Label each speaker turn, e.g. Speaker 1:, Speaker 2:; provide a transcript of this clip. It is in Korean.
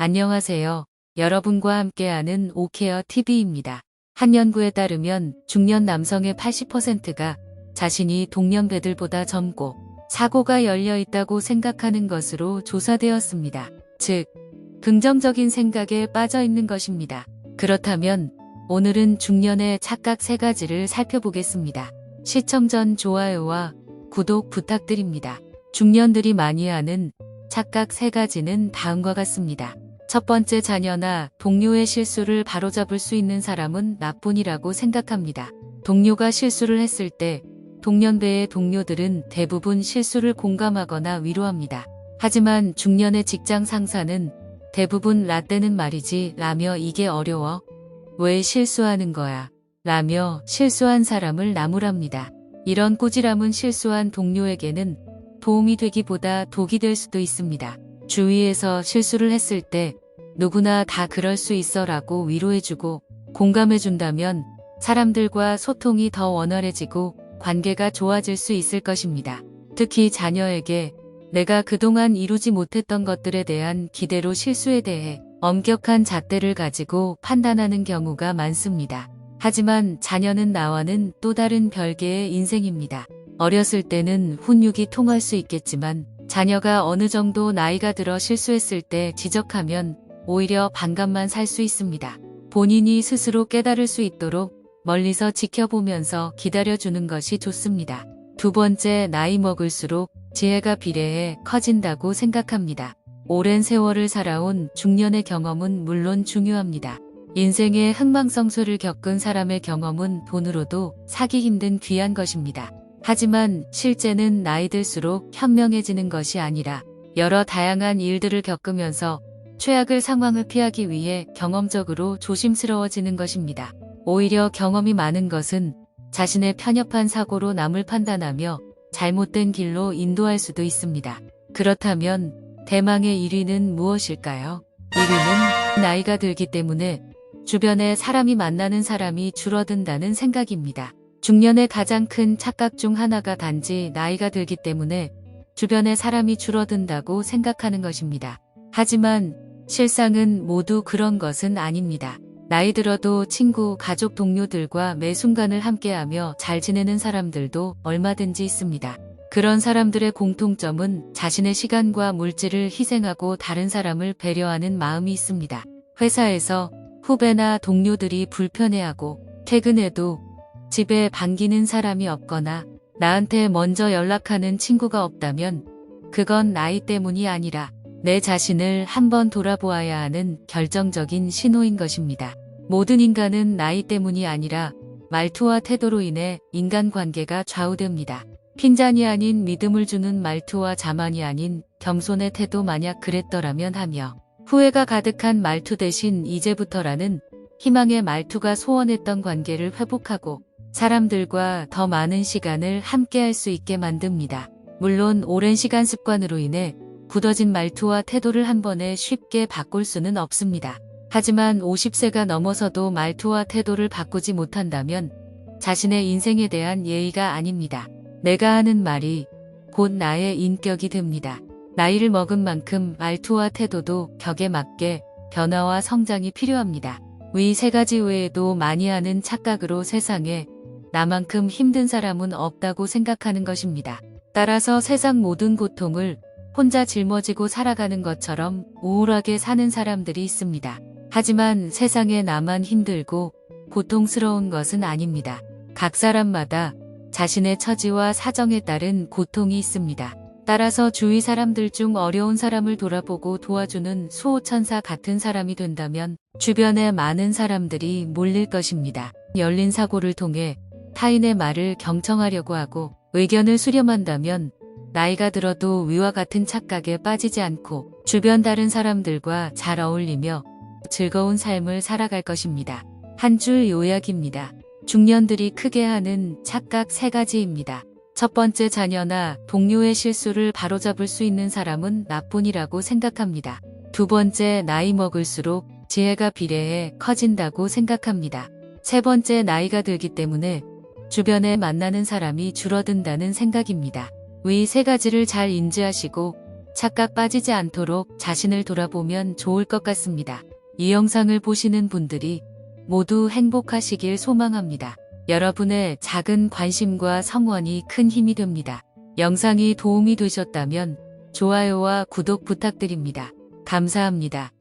Speaker 1: 안녕하세요. 여러분과 함께하는 오케어 TV입니다. 한 연구에 따르면 중년 남성의 80%가 자신이 동년배들보다 젊고 사고가 열려 있다고 생각하는 것으로 조사되었습니다. 즉, 긍정적인 생각에 빠져 있는 것입니다. 그렇다면 오늘은 중년의 착각 세 가지를 살펴보겠습니다. 시청 전 좋아요와 구독 부탁드립니다. 중년들이 많이 하는 착각 세 가지는 다음과 같습니다. 첫 번째 자녀나 동료의 실수를 바로잡을 수 있는 사람은 나뿐이라고 생각합니다. 동료가 실수를 했을 때 동년배의 동료들은 대부분 실수를 공감하거나 위로합니다. 하지만 중년의 직장 상사는 대부분 라떼는 말이지 라며 이게 어려워. 왜 실수하는 거야? 라며 실수한 사람을 나무랍니다. 이런 꼬지람은 실수한 동료에게는 도움이 되기보다 독이 될 수도 있습니다. 주위에서 실수를 했을 때 누구나 다 그럴 수 있어 라고 위로해주고 공감해준다면 사람들과 소통이 더 원활해지고 관계가 좋아질 수 있을 것입니다. 특히 자녀에게 내가 그동안 이루지 못했던 것들에 대한 기대로 실수에 대해 엄격한 잣대를 가지고 판단하는 경우가 많습니다. 하지만 자녀는 나와는 또 다른 별개의 인생입니다. 어렸을 때는 훈육이 통할 수 있겠지만 자녀가 어느 정도 나이가 들어 실수했을 때 지적하면 오히려 반감만 살 수 있습니다. 본인이 스스로 깨달을 수 있도록 멀리서 지켜보면서 기다려주는 것이 좋습니다. 두 번째, 나이 먹을수록 지혜가 비례해 커진다고 생각합니다. 오랜 세월을 살아온 중년의 경험은 물론 중요합니다. 인생의 흥망성쇠를 겪은 사람의 경험은 돈으로도 사기 힘든 귀한 것입니다. 하지만 실제는 나이 들수록 현명해지는 것이 아니라 여러 다양한 일들을 겪으면서 최악의 상황을 피하기 위해 경험적으로 조심스러워지는 것입니다. 오히려 경험이 많은 것은 자신의 편협한 사고로 남을 판단하며 잘못된 길로 인도할 수도 있습니다. 그렇다면 대망의 1위는 무엇일까요? 1위는 나이가 들기 때문에 주변에 사람이 만나는 사람이 줄어든다는 생각입니다. 중년의 가장 큰 착각 중 하나가 단지 나이가 들기 때문에 주변에 사람이 줄어든다고 생각하는 것입니다. 하지만 실상은 모두 그런 것은 아닙니다. 나이 들어도 친구, 가족, 동료들과 매 순간을 함께하며 잘 지내는 사람들도 얼마든지 있습니다. 그런 사람들의 공통점은 자신의 시간과 물질을 희생하고 다른 사람을 배려하는 마음이 있습니다. 회사에서 후배나 동료들이 불편해하고 퇴근해도 집에 반기는 사람이 없거나 나한테 먼저 연락하는 친구가 없다면 그건 나이 때문이 아니라 내 자신을 한번 돌아보아야 하는 결정적인 신호인 것입니다. 모든 인간은 나이 때문이 아니라 말투와 태도로 인해 인간관계가 좌우됩니다. 핀잔이 아닌 믿음을 주는 말투와 자만이 아닌 겸손의 태도 만약 그랬더라면 하며 후회가 가득한 말투 대신 이제부터라는 희망의 말투가 소원했던 관계를 회복하고 사람들과 더 많은 시간을 함께할 수 있게 만듭니다. 물론 오랜 시간 습관으로 인해 굳어진 말투와 태도를 한 번에 쉽게 바꿀 수는 없습니다. 하지만 50세가 넘어서도 말투와 태도를 바꾸지 못한다면 자신의 인생에 대한 예의가 아닙니다. 내가 하는 말이 곧 나의 인격이 됩니다. 나이를 먹은 만큼 말투와 태도도 격에 맞게 변화와 성장이 필요합니다. 위 세 가지 외에도 많이 하는 착각으로 세상에 나만큼 힘든 사람은 없다고 생각하는 것입니다. 따라서 세상 모든 고통을 혼자 짊어지고 살아가는 것처럼 우울하게 사는 사람들이 있습니다. 하지만 세상에 나만 힘들고 고통스러운 것은 아닙니다. 각 사람마다 자신의 처지와 사정에 따른 고통이 있습니다. 따라서 주위 사람들 중 어려운 사람을 돌아보고 도와주는 수호천사 같은 사람이 된다면 주변에 많은 사람들이 몰릴 것입니다. 열린 사고를 통해 타인의 말을 경청하려고 하고 의견을 수렴한다면 나이가 들어도 위와 같은 착각에 빠지지 않고 주변 다른 사람들과 잘 어울리며 즐거운 삶을 살아갈 것입니다. 한 줄 요약입니다. 중년들이 크게 하는 착각 세 가지입니다. 첫 번째 자녀나 동료의 실수를 바로잡을 수 있는 사람은 나뿐이라고 생각합니다. 두 번째 나이 먹을수록 지혜가 비례해 커진다고 생각합니다. 세 번째 나이가 들기 때문에 주변에 만나는 사람이 줄어든다는 생각입니다. 위 세 가지를 잘 인지하시고 착각 빠지지 않도록 자신을 돌아보면 좋을 것 같습니다. 이 영상을 보시는 분들이 모두 행복하시길 소망합니다. 여러분의 작은 관심과 성원이 큰 힘이 됩니다. 영상이 도움이 되셨다면 좋아요와 구독 부탁드립니다. 감사합니다.